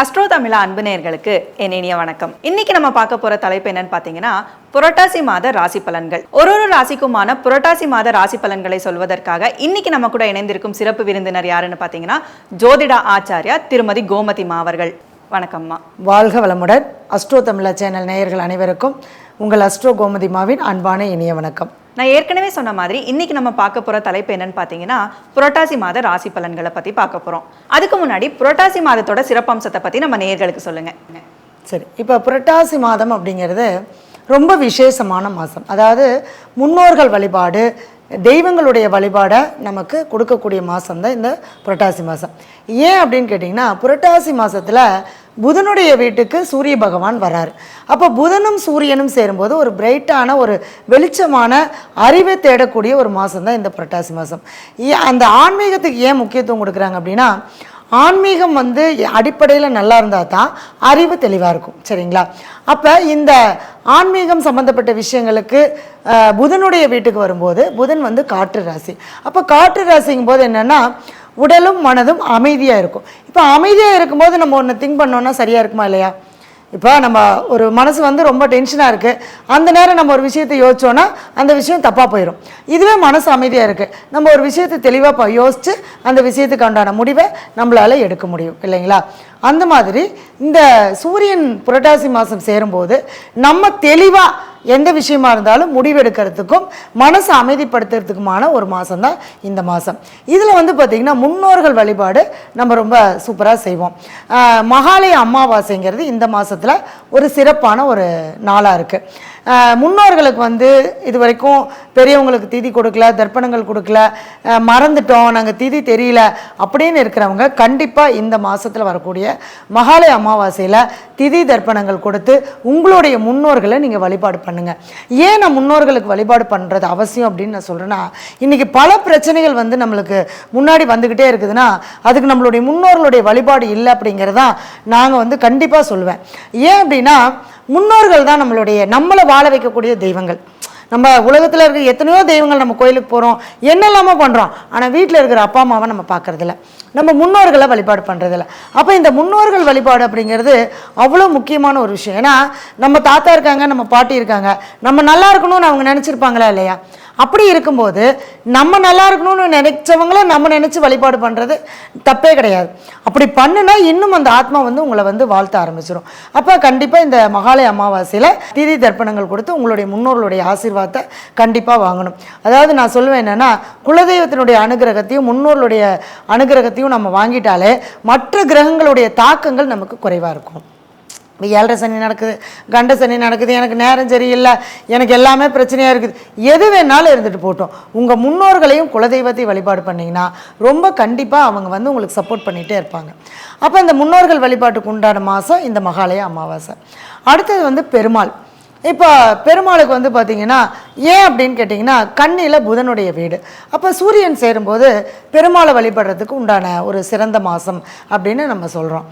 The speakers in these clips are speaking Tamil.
அஸ்ட்ரோ தமிழா அன்பு என் இனிய வணக்கம். இன்னைக்கு நம்ம பார்க்க போற தலைப்பு என்னன்னு பார்த்தீங்கன்னா புரட்டாசி மாத ராசி பலன்கள். ஒரு ஒரு ராசிக்குமான புரட்டாசி மாத ராசி பலன்களை சொல்வதற்காக இன்னைக்கு நம்ம கூட இணைந்திருக்கும் சிறப்பு விருந்தினர் யாருன்னு பார்த்தீங்கன்னா ஜோதிடா ஆச்சாரியா திருமதி கோமதி அவர்கள் வணக்கம்மா. வாழ்க வளமுடன் அஸ்ட்ரோ தமிழா சேனல் நேயர்கள் அனைவருக்கும் உங்கள் அஸ்ட்ரோ கோமதிமாவின் அன்பான இனிய வணக்கம். நான் ஏற்கனவே சொன்ன மாதிரி இன்னைக்கு நம்ம பார்க்க போற தலைப்பு என்னன்னு பார்த்தீங்கன்னா புரட்டாசி மாத ராசி பலன்களை பத்தி பார்க்க போறோம். அதுக்கு முன்னாடி புரட்டாசி மாதத்தோட சிறப்பம்சத்தை பத்தி நம்ம நேயர்களுக்கு சொல்லுங்க. சரி இப்போ புரட்டாசி மாதம் அப்படிங்கிறது ரொம்ப விசேஷமான மாதம். அதாவது முன்னோர்கள் வழிபாடு தெய்வங்களுடைய வழிபாடை நமக்கு கொடுக்கக்கூடிய மாதம் தான் இந்த புரட்டாசி மாதம் ஏன் அப்படின்னு கேட்டிங்கன்னா புரட்டாசி மாதத்தில் புதனுடைய வீட்டுக்கு சூரிய பகவான் வராரு. அப்போ புதனும் சூரியனும் சேரும்போது ஒரு பிரைட்டான ஒரு வெளிச்சமான அறிவை தேடக்கூடிய ஒரு மாதம் தான் இந்த புரட்டாசி மாதம் அந்த ஆன்மீகத்துக்கு ஏன் முக்கியத்துவம் கொடுக்குறாங்க அப்படின்னா ஆன்மீகம் வந்து அடிப்படையில் நல்லா இருந்தால் தான் அறிவு தெளிவாக இருக்கும். சரிங்களா? அப்போ இந்த ஆன்மீகம் சம்மந்தப்பட்ட விஷயங்களுக்கு புதனுடைய வீட்டுக்கு வரும்போது புதன் வந்து காற்று ராசி. அப்போ காற்று ராசிங்கும் போது என்னென்னா உடலும் மனதும் அமைதியாக இருக்கும். இப்போ அமைதியாக இருக்கும்போது நம்ம ஒன்று திங்க் பண்ணோன்னா சரியாக இருக்குமா இல்லையா? இப்போ நம்ம ஒரு மனசு வந்து ரொம்ப டென்ஷனாக இருக்குது அந்த நேரம் நம்ம ஒரு விஷயத்தை யோசிச்சோன்னா அந்த விஷயம் தப்பாக போயிடும் இதுவே மனசு அமைதியாக இருக்குது நம்ம ஒரு விஷயத்தை தெளிவாக யோசித்து அந்த விஷயத்துக்கு உண்டான முடிவை நம்மளால் எடுக்க முடியும். இல்லைங்களா? அந்த மாதிரி இந்த சூரியன் புரட்டாசி மாதம் சேரும்போது நம்ம தெளிவாக எந்த விஷயமா இருந்தாலும் முடிவெடுக்கிறதுக்கும் மனசை அமைதிப்படுத்துறதுக்குமான ஒரு மாதம் தான் இந்த மாதம் இதில் வந்து பார்த்திங்கன்னா முன்னோர்கள் வழிபாடு நம்ம ரொம்ப சூப்பராக செய்வோம். மகாலய அமாவாசைங்கிறது இந்த மாதத்தில் ஒரு சிறப்பான ஒரு நாளாக இருக்குது முன்னோர்களுக்கு வந்து இது வரைக்கும் பெரியவங்களுக்கு திதி கொடுக்கல தர்ப்பணங்கள் கொடுக்கல மறந்துட்டோம் நாங்கள் திதி தெரியல அப்படின்னு இருக்கிறவங்க கண்டிப்பாக இந்த மாதத்தில் வரக்கூடிய மகாலய அமாவாசையில் திதி தர்ப்பணங்கள் கொடுத்து உங்களுடைய முன்னோர்களை நீங்கள் வழிபாடு பண்ணுங்கள் ஏன் நான் முன்னோர்களுக்கு வழிபாடு பண்ணுறது அவசியம் அப்படின்னு நான் சொல்கிறேன்னா இன்றைக்கி பல பிரச்சனைகள் வந்து நம்மளுக்கு முன்னாடி வந்துக்கிட்டே இருக்குதுன்னா அதுக்கு நம்மளுடைய முன்னோர்களுடைய வழிபாடு இல்லை அப்படிங்கிறதான் நாங்கள் வந்து கண்டிப்பாக சொல்லுவேன். ஏன் அப்படின்னா முன்னோர்கள் தான் நம்மளுடைய நம்மளை வாழ வைக்கக்கூடிய தெய்வங்கள். நம்ம உலகத்தில் இருக்கிற எத்தனையோ தெய்வங்கள் நம்ம கோயிலுக்கு போகிறோம் என்னெல்லாமோ பண்ணுறோம் ஆனால் வீட்டில் இருக்கிற அப்பா அம்மாவை நம்ம பார்க்கறதில்ல. நம்ம முன்னோர்களை வழிபாடு பண்ணுறதில்ல அப்போ இந்த முன்னோர்கள் வழிபாடு அப்படிங்கிறது அவ்வளோ முக்கியமான ஒரு விஷயம். ஏன்னா நம்ம தாத்தா இருக்காங்க நம்ம பாட்டி இருக்காங்க. நம்ம நல்லா இருக்கணும்னு அவங்க நினச்சிருப்பாங்களா இல்லையா? அப்படி இருக்கும்போது நம்ம நல்லா இருக்கணும்னு நினைச்சவங்கள நம்ம நினச்சி வழிபாடு பண்ணுறது தப்பே கிடையாது. அப்படி பண்ணுனா இன்னும் அந்த ஆத்மா வந்து உங்களை வந்து வாழ்த்த ஆரம்பிச்சிடும் அப்போ கண்டிப்பாக இந்த மகாலய அமாவாசையில் திதி தர்ப்பணங்கள் கொடுத்து உங்களுடைய முன்னோர்களுடைய ஆசீர்வாதத்தை கண்டிப்பாக வாங்கணும். அதாவது நான் சொல்லுவேன் என்னென்னா குலதெய்வத்தினுடைய அனுகிரகத்தையும் முன்னோர்களுடைய அனுகிரகத்தையும் நம்ம வாங்கிட்டாலே மற்ற கிரகங்களுடைய தாக்கங்கள் நமக்கு குறைவாக இருக்கும். இப்போ ஏழரை சனி நடக்குது கண்ட சனி நடக்குது எனக்கு நேரம் சரியில்லை எனக்கு எல்லாமே பிரச்சனையாக இருக்குது. எது வேணாலும் இருந்துட்டு போட்டோம் உங்கள் முன்னோர்களையும் குலதெய்வத்தையும் வழிபாடு பண்ணிங்கன்னா ரொம்ப கண்டிப்பாக அவங்க வந்து உங்களுக்கு சப்போர்ட் பண்ணிகிட்டே இருப்பாங்க. அப்போ இந்த முன்னோர்கள் வழிபாட்டுக்கு உண்டான மாதம் இந்த மகாலய அமாவாசை. அடுத்தது வந்து பெருமாள். இப்போ பெருமாளுக்கு வந்து பார்த்தீங்கன்னா ஏன் அப்படின்னு கேட்டிங்கன்னா கண்ணியில் புதனுடைய வீடு. அப்போ சூரியன் சேரும்போது பெருமாளை வழிபடுறதுக்கு உண்டான ஒரு சிறந்த மாதம் அப்படின்னு நம்ம சொல்கிறோம்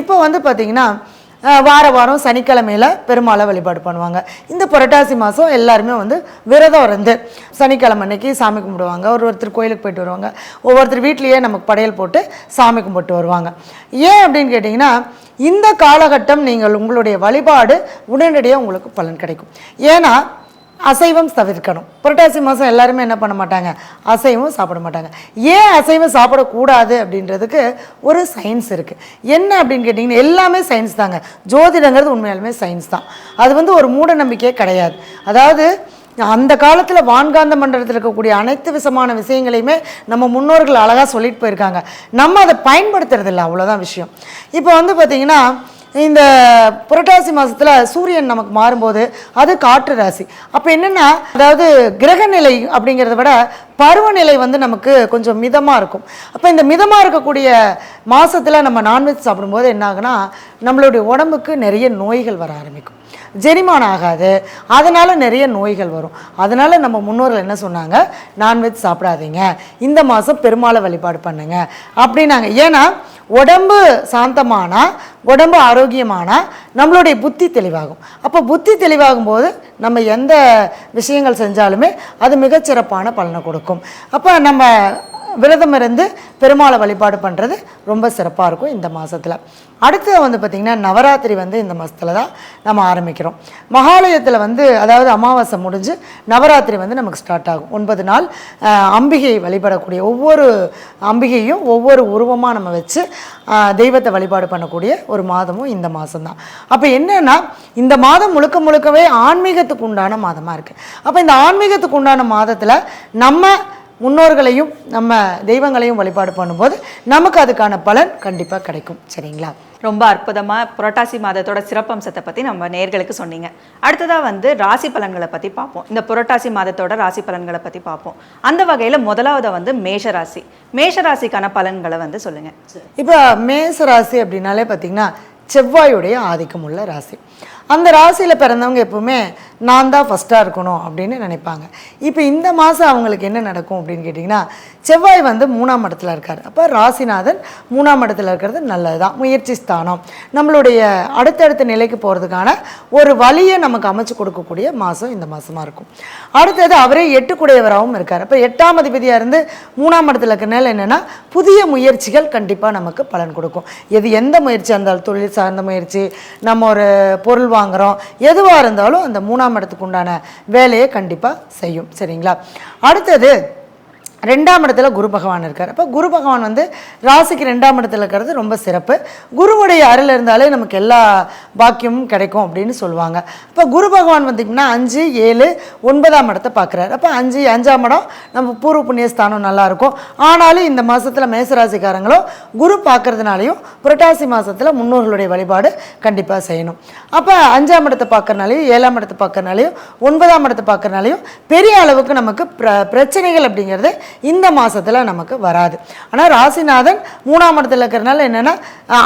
இப்போ வந்து பார்த்திங்கன்னா வார வாரம் சனிக்கிழமையில் பெருமாளை வழிபாடு பண்ணுவாங்க. இந்த புரட்டாசி மாதம் எல்லாருமே வந்து விரதம் இருந்து சனிக்கிழமை அன்னைக்கு சாமி கும்பிடுவாங்க. ஒரு ஒருத்தர் கோயிலுக்கு போயிட்டு வருவாங்க. ஒவ்வொருத்தர் வீட்லேயே நமக்கு படையல் போட்டு சாமி கும்பிட்டு வருவாங்க. ஏன் அப்படின்னு கேட்டிங்கன்னா இந்த காலகட்டம் நீங்கள் உங்களுடைய வழிபாடு உடனடியாக உங்களுக்கு பலன் கிடைக்கும். ஏன்னா அசைவம் தவிர்க்கணும். புரட்டாசி மாதம் எல்லாருமே என்ன பண்ண மாட்டாங்க? அசைவம் சாப்பிட மாட்டாங்க. ஏன் அசைவம் சாப்பிடக்கூடாது அப்படின்றதுக்கு ஒரு சயின்ஸ் இருக்குது என்ன அப்படின்னு கேட்டிங்கன்னா எல்லாமே சயின்ஸ் தாங்க. ஜோதிடங்கிறது உண்மையாலுமே சயின்ஸ் தான். அது வந்து ஒரு மூட நம்பிக்கையே கிடையாது. அதாவது அந்த காலத்தில் வான்காந்த மண்டலத்தில் இருக்கக்கூடிய அனைத்து விதமான விஷயங்களையுமே நம்ம முன்னோர்கள் அழகாக சொல்லிட்டு போயிருக்காங்க. நம்ம அதை பயன்படுத்துறதில்ல அவ்வளோதான் விஷயம். இப்போ வந்து பார்த்திங்கன்னா இந்த புரட்டாசி மாதத்தில் சூரியன் நமக்கு மாறும்போது அது காற்று ராசி. அப்போ என்னென்னா அதாவது கிரகநிலை அப்படிங்கிறத விட பருவநிலை வந்து நமக்கு கொஞ்சம் மிதமாக இருக்கும். அப்போ இந்த மிதமாக இருக்கக்கூடிய மாதத்தில் நம்ம நான்வெஜ் சாப்பிடும்போது என்ன ஆகுனா நம்மளுடைய உடம்புக்கு நிறைய நோய்கள் வர ஆரம்பிக்கும். ஜெரிமானம் ஆகாது. அதனால் நிறைய நோய்கள் வரும். அதனால் நம்ம முன்னோர்கள் என்ன சொன்னாங்க? நான்வெஜ் சாப்பிடாதீங்க. இந்த மாதம் பெருமாளை வழிபாடு பண்ணுங்க. அப்படின்னாங்க. ஏன்னா உடம்பு சாந்தமானா உடம்பு ஆரோக்கியமானா நம்மளுடைய புத்தி தெளிவாகும். அப்போ புத்தி தெளிவாகும் போது நம்ம எந்த விஷயங்கள் செஞ்சாலுமே அது மிகச்சிறப்பான பலனை கொடுக்கும். அப்போ நம்ம விரதம் இருந்து பெருமாளை வழிபாடு பண்ணுறது ரொம்ப சிறப்பாக இருக்கும் இந்த மாதத்தில் அடுத்தது வந்து பார்த்திங்கன்னா நவராத்திரி வந்து இந்த மாதத்தில் தான் நம்ம ஆரம்பிக்கிறோம். மகாலயத்தில் வந்து அதாவது அமாவாசை முடிஞ்சு நவராத்திரி வந்து நமக்கு ஸ்டார்ட் ஆகும். ஒன்பது நாள் அம்பிகை வழிபடக்கூடிய ஒவ்வொரு அம்பிகையும் ஒவ்வொரு உருவமாக நம்ம வச்சு தெய்வத்தை வழிபாடு பண்ணக்கூடிய ஒரு மாதமும் இந்த மாதம் தான். அப்போ என்னென்னா இந்த மாதம் முழுக்க முழுக்கவே ஆன்மீகத்துக்கு உண்டான மாதமாக இருக்குது அப்போ இந்த ஆன்மீகத்துக்கு உண்டான மாதத்தில் நம்ம முன்னோர்களையும் நம்ம தெய்வங்களையும் வழிபாடு பண்ணும்போது நமக்கு அதுக்கான பலன் கண்டிப்பாக கிடைக்கும். சரிங்களா? ரொம்ப அற்புதமா புரட்டாசி மாதத்தோட சிறப்பம்சத்தை பத்தி நம்ம நேர்களுக்கு சொன்னீங்க. அடுத்ததா வந்து ராசி பலன்களை பத்தி பார்ப்போம். இந்த புரட்டாசி மாதத்தோட ராசி பலன்களை பத்தி பார்ப்போம். அந்த வகையில முதலாவது வந்து மேஷ ராசி மேஷ ராசிக்கான பலன்களை வந்து சொல்லுங்க. இப்போ மேச ராசி அப்படின்னாலே பார்த்தீங்கன்னா செவ்வாயுடைய ஆதிக்கம் உள்ள ராசி. அந்த ராசியில் பிறந்தவங்க எப்பவுமே நான் தான் ஃபஸ்ட்டாக இருக்கணும் அப்படின்னு நினைப்பாங்க. இப்போ இந்த மாதம் அவங்களுக்கு என்ன நடக்கும் அப்படின்னு கேட்டிங்கன்னா செவ்வாய் வந்து மூணாம் இடத்துல இருக்கார். அப்போ ராசிநாதன் மூணாம் இடத்துல இருக்கிறது நல்லது தான் முயற்சி ஸ்தானம். நம்மளுடைய அடுத்தடுத்த நிலைக்கு போகிறதுக்கான ஒரு வழியை நமக்கு அமைச்சு கொடுக்கக்கூடிய மாதம் இந்த மாதமாக இருக்கும். அடுத்தது அவரே எட்டுக்குடையவராகவும் இருக்கார். அப்போ எட்டாம் அதிபதியாக இருந்து மூணாம் இடத்துல இருக்கிறனால என்னென்னா புதிய முயற்சிகள் கண்டிப்பாக நமக்கு பலன் கொடுக்கும். எது எந்த முயற்சியாக இருந்தாலும் தொழில் சார்ந்த முயற்சி நம்ம ஒரு பொருள் வாங்குகிறோம் எதுவாக இருந்தாலும் அந்த மூணாம் இடத்துக்கு உண்டான வேலையை கண்டிப்பாக செய்யும். சரிங்களா? அடுத்தது ரெண்டாம் இடத்துல குரு பகவான் இருக்கார். அப்போ குரு பகவான் வந்து ராசிக்கு ரெண்டாம் இடத்துல இருக்கிறது ரொம்ப சிறப்பு. குருவுடைய அருள் இருந்தாலே நமக்கு எல்லா பாக்கியமும் கிடைக்கும் அப்படின்னு சொல்லுவாங்க. இப்போ குரு பகவான் பார்த்திங்கன்னா அஞ்சு ஏழு ஒன்பதாம் இடத்தை பார்க்குறாரு. அப்போ அஞ்சு அஞ்சாம் இடம் நம்ம பூர்வ புண்ணியஸ்தானம் நல்லாயிருக்கும் ஆனாலும் இந்த மாதத்தில் மேசராசிக்காரங்களும் குரு பார்க்குறதுனாலையும் புரட்டாசி மாதத்தில் முன்னோர்களுடைய வழிபாடு கண்டிப்பாக செய்யணும். அப்போ அஞ்சாம் இடத்தை பார்க்கறனாலையும் ஏழாம் இடத்தை பார்க்குறனாலையும் ஒன்பதாம் இடத்தை பார்க்குறனாலையும் பெரிய அளவுக்கு நமக்கு பிர பிரச்சனைகள் அப்படிங்கிறது இந்த மாதத்தில் நமக்கு வராது. ஆனால் ராசிநாதன் மூணாம் இடத்துல இருக்கிறனால என்னென்னா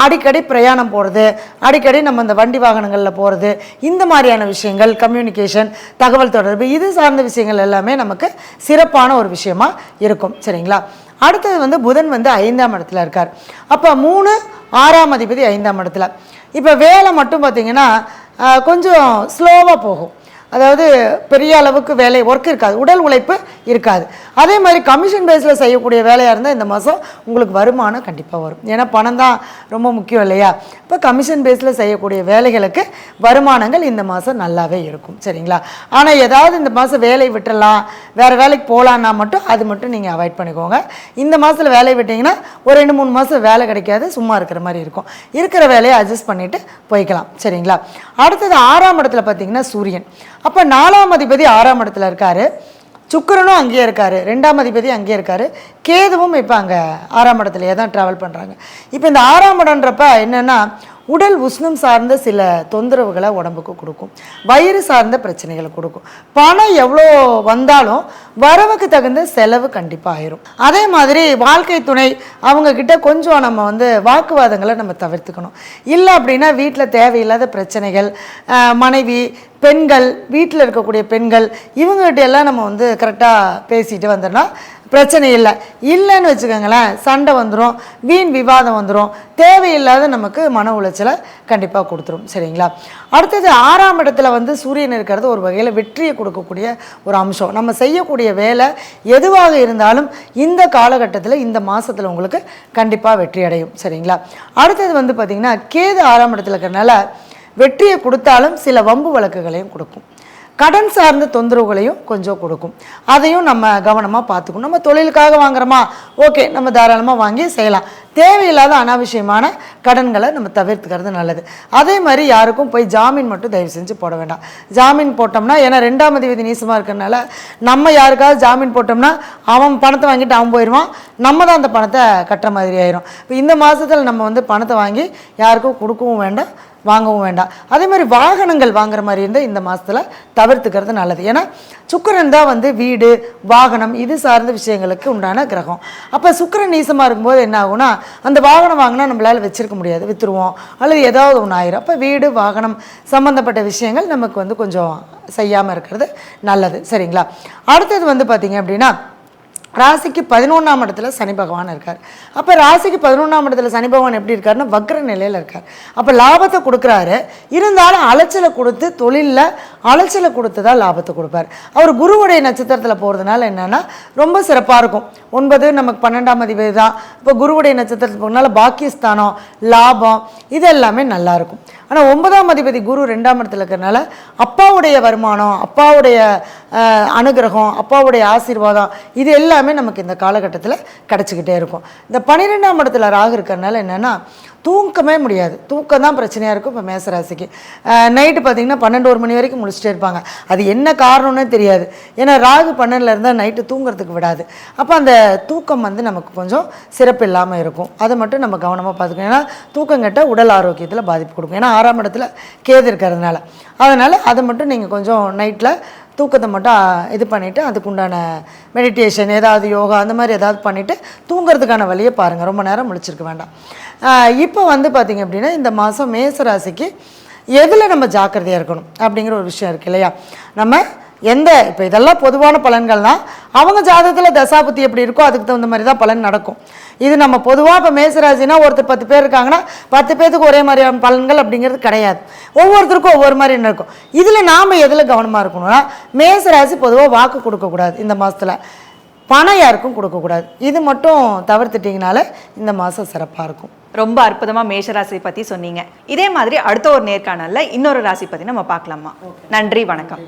அடிக்கடி பிரயாணம் போகிறது அடிக்கடி நம்ம இந்த வண்டி வாகனங்களில் போகிறது இந்த மாதிரியான விஷயங்கள் கம்யூனிகேஷன் தகவல் தொடர்பு இது சார்ந்த விஷயங்கள் எல்லாமே நமக்கு சிறப்பான ஒரு விஷயமா இருக்கும். சரிங்களா? அடுத்தது வந்து புதன் வந்து ஐந்தாம் இடத்துல இருக்கார். அப்போ மூணு ஆறாம் அதிபதி ஐந்தாம் இடத்துல. இப்போ வேலை மட்டும் பார்த்தீங்கன்னா கொஞ்சம் ஸ்லோவாக போகும். அதாவது பெரிய அளவுக்கு வேலை ஒர்க் இருக்காது உடல் உழைப்பு இருக்காது. அதே மாதிரி கமிஷன் பேஸில் செய்யக்கூடிய வேலையாக இருந்தால் இந்த மாதம் உங்களுக்கு வருமானம் கண்டிப்பாக வரும். ஏன்னா பணம் தான் ரொம்ப முக்கியம் இல்லையா? இப்போ கமிஷன் பேஸில் செய்யக்கூடிய வேலைகளுக்கு வருமானங்கள் இந்த மாதம் நல்லாவே இருக்கும். சரிங்களா? ஆனால் ஏதாவது இந்த மாதம் வேலை விட்டுறலாம் வேறு வேலைக்கு போகலான்னா மட்டும் அது மட்டும் நீங்கள் அவாய்ட் பண்ணிக்கோங்க. இந்த மாதத்தில் வேலை விட்டிங்கன்னா ஒரு ரெண்டு மூணு மாதம் வேலை கிடைக்காது சும்மா இருக்கிற மாதிரி இருக்கும். இருக்கிற வேலையை அட்ஜஸ்ட் பண்ணிவிட்டு போய்க்கலாம். சரிங்களா? அடுத்தது ஆறாம் இடத்துல பார்த்தீங்கன்னா சூரியன். அப்போ நாலாம் அதிபதி ஆறாம் இடத்துல இருக்காரு. சுக்கரனும் அங்கேயே இருக்காரு. ரெண்டாம் அதிபதி அங்கேயே இருக்காரு. கேதுவும் இப்போ அங்கே ஆறாம் இடத்துலையே தான் ட்ராவல் பண்ணுறாங்க இப்போ இந்த ஆறாம் இடன்றப்ப என்னென்னா உடல் உஷ்ணம் சார்ந்த சில தொந்தரவுகளை உடம்புக்கு கொடுக்கும். வயிறு சார்ந்த பிரச்சனைகளை கொடுக்கும். பணம் எவ்வளோ வந்தாலும் வரவுக்கு தகுந்த செலவு கண்டிப்பாக ஆயிரும். அதே மாதிரி வாழ்க்கை துணை அவங்கக்கிட்ட கொஞ்சம் நம்ம வந்து வாக்குவாதங்களை நம்ம தவிர்த்துக்கணும். இல்லை அப்படின்னா வீட்டில் தேவையில்லாத பிரச்சனைகள் மனைவி பெண்கள் வீட்டில் இருக்கக்கூடிய பெண்கள் இவங்ககிட்ட எல்லாம் நம்ம வந்து கரெக்டாக பேசிட்டு வந்தோம்னா பிரச்சனை இல்லை. இல்லைன்னு வச்சுக்கோங்களேன் சண்டை வந்துடும் வீண் விவாதம் வந்துடும் தேவையில்லாத நமக்கு மன உளைச்சலை கண்டிப்பாக கொடுத்துரும். சரிங்களா? அடுத்தது ஆறாம் இடத்துல வந்து சூரியன் இருக்கிறது ஒரு வகையில் வெற்றியை கொடுக்கக்கூடிய ஒரு அம்சம். நம்ம செய்யக்கூடிய வேலை எதுவாக இருந்தாலும் இந்த காலகட்டத்தில் இந்த மாதத்தில் உங்களுக்கு கண்டிப்பாக வெற்றி அடையும். சரிங்களா? அடுத்தது வந்து பார்த்திங்கன்னா கேது ஆறாம் இடத்துல இருக்கிறனால வெற்றியை கொடுத்தாலும் சில வம்பு வழக்குகளையும் கொடுக்கும். கடன் சார்ந்த தொந்தரவுகளையும் கொஞ்சம் கொடுக்கும். அதையும் நம்ம கவனமாக பார்த்துக்கணும். நம்ம தொழிலுக்காக வாங்குறோமா? ஓகே நம்ம தாராளமாக வாங்கி செய்யலாம். தேவையில்லாத அனாவசியமான கடன்களை நம்ம தவிர்த்துக்கிறது நல்லது. அதே மாதிரி யாருக்கும் போய் ஜாமீன் மட்டும் தயவு செஞ்சு போட வேண்டாம். ஜாமீன் போட்டோம்னா ஏன்னா ரெண்டாம் அதிபதி நீசமாக இருக்கிறனால நம்ம யாருக்காவது ஜாமீன் போட்டோம்னா அவன் பணத்தை வாங்கிட்டு அவன் போயிடுவான். நம்ம தான் அந்த பணத்தை கட்டுற மாதிரி ஆயிரும். இப்போ இந்த மாதத்தில் நம்ம வந்து பணத்தை வாங்கி யாருக்கும் கொடுக்கவும் வேண்டாம். வாங்கவும் வேண்டாம். அதே மாதிரி வாகனங்கள் வாங்குற மாதிரி இருந்தால் இந்த மாதத்தில் தவிர்த்துக்கிறது நல்லது. ஏன்னா சுக்கிரன் தான் வந்து வீடு வாகனம் இது சார்ந்த விஷயங்களுக்கு உண்டான கிரகம். அப்போ சுக்கிரன் நீசமாக இருக்கும்போது என்ன ஆகும்னா அந்த வாகனம் வாங்கினா நம்மளால் வச்சிருக்க முடியாது. விற்றுருவோம் அல்லது ஏதாவது ஒன்று ஆயிரும். அப்போ வீடு வாகனம் சம்மந்தப்பட்ட விஷயங்கள் நமக்கு வந்து கொஞ்சம் செய்யாமல் இருக்கிறது நல்லது. சரிங்களா? அடுத்தது வந்து பார்த்திங்க அப்படின்னா ராசிக்கு பதினொன்றாம் இடத்துல சனி பகவான் இருக்கார். அப்போ ராசிக்கு பதினொன்றாம் இடத்துல சனி பகவான் எப்படி இருக்காருன்னா வக்ர நிலையில் இருக்கார். அப்போ லாபத்தை கொடுக்குறாரு. இருந்தாலும் அலைச்சலை கொடுத்து தொழிலில் அலைச்சலை கொடுத்து தான் லாபத்தை கொடுப்பார். அவர் குருவுடைய நட்சத்திரத்தில் போகிறதுனால என்னென்னா ரொம்ப சிறப்பாக இருக்கும். ஒன்பது நமக்கு பன்னெண்டாம் அதிபதி தான். இப்போ குருவுடைய நட்சத்திரத்தில் போகிறதுனால பாக்கியஸ்தானம் லாபம் இது எல்லாமே ஆனால் ஒன்பதாம் அதிபதி குரு ரெண்டாம் இடத்துல இருக்கிறனால அப்பாவுடைய வருமானம் அப்பாவுடைய அனுகிரகம் அப்பாவுடைய ஆசீர்வாதம் இது எல்லாமே நமக்கு இந்த காலகட்டத்தில் கிடச்சிக்கிட்டே இருக்கும். இந்த பன்னிரெண்டாம் இடத்துல ராகு இருக்கிறனால என்னென்னா தூக்கமே முடியாது. தூக்கம் தான் பிரச்சனையாக இருக்கும் இப்போ மேசராசிக்கு. நைட்டு பார்த்தீங்கன்னா பன்னெண்டு ஒரு மணி வரைக்கும் முழிச்சிட்டே இருப்பாங்க. அது என்ன காரணம்னே தெரியாது. ஏன்னா ராகு பன்னெண்டில் இருந்தால் நைட்டு தூங்குறதுக்கு விடாது. அப்போ அந்த தூக்கம் வந்து நமக்கு கொஞ்சம் சிறப்பு இல்லாமல் இருக்கும். அதை மட்டும் நம்ம கவனமாக பார்த்துக்கணும். ஏன்னா தூக்கம் கேட்டால் உடல் ஆரோக்கியத்தில் பாதிப்பு கொடுக்கும். ஏன்னா ஆறாம் இடத்துல கேது இருக்கிறதுனால. அதனால் அதை மட்டும் நீங்கள் கொஞ்சம் நைட்டில் தூக்கத்தை மட்டும் இது பண்ணிவிட்டு அதுக்குண்டான மெடிடேஷன் ஏதாவது யோகா அந்த மாதிரி ஏதாவது பண்ணிவிட்டு தூங்குறதுக்கான வழியை பாருங்கள் ரொம்ப நேரம் முழிச்சிருக்க வேண்டாம். இப்போ வந்து பார்த்திங்க அப்படின்னா இந்த மாதம் மேசராசிக்கு எதில் நம்ம ஜாக்கிரதையாக இருக்கணும் அப்படிங்கிற ஒரு விஷயம் இருக்குது இல்லையா? நம்ம எந்த இப்போ இதெல்லாம் பொதுவான பலன்கள் தான் அவங்க ஜாதகத்தில் தசாபுத்தி எப்படி இருக்கோ அதுக்கு தகுந்த மாதிரி தான் பலன் நடக்கும். இது நம்ம பொதுவாக இப்போ மேசராசினா ஒருத்தர் பத்து பேர் இருக்காங்கன்னா பத்து பேர்த்துக்கு ஒரே மாதிரியான பலன்கள் அப்படிங்கிறது கிடையாது. ஒவ்வொருத்தருக்கும் ஒவ்வொரு மாதிரி இருக்கும். இதில் நாம் எதில் கவனமாக இருக்கணும்னா மேசராசி பொதுவாக வாக்கு கொடுக்கக்கூடாது இந்த மாதத்தில் பணம் யாருக்கும் கொடுக்கக்கூடாது இது மட்டும் தவிர்த்துட்டிங்கனால இந்த மாதம் சிறப்பாக இருக்கும். ரொம்ப அற்புதமா மேஷ ராசி பத்தி சொன்னீங்க. இதே மாதிரி அடுத்த ஒரு நேர்காணல்ல இன்னொரு ராசி பத்தி நம்ம பார்க்கலாமா? நன்றி வணக்கம்.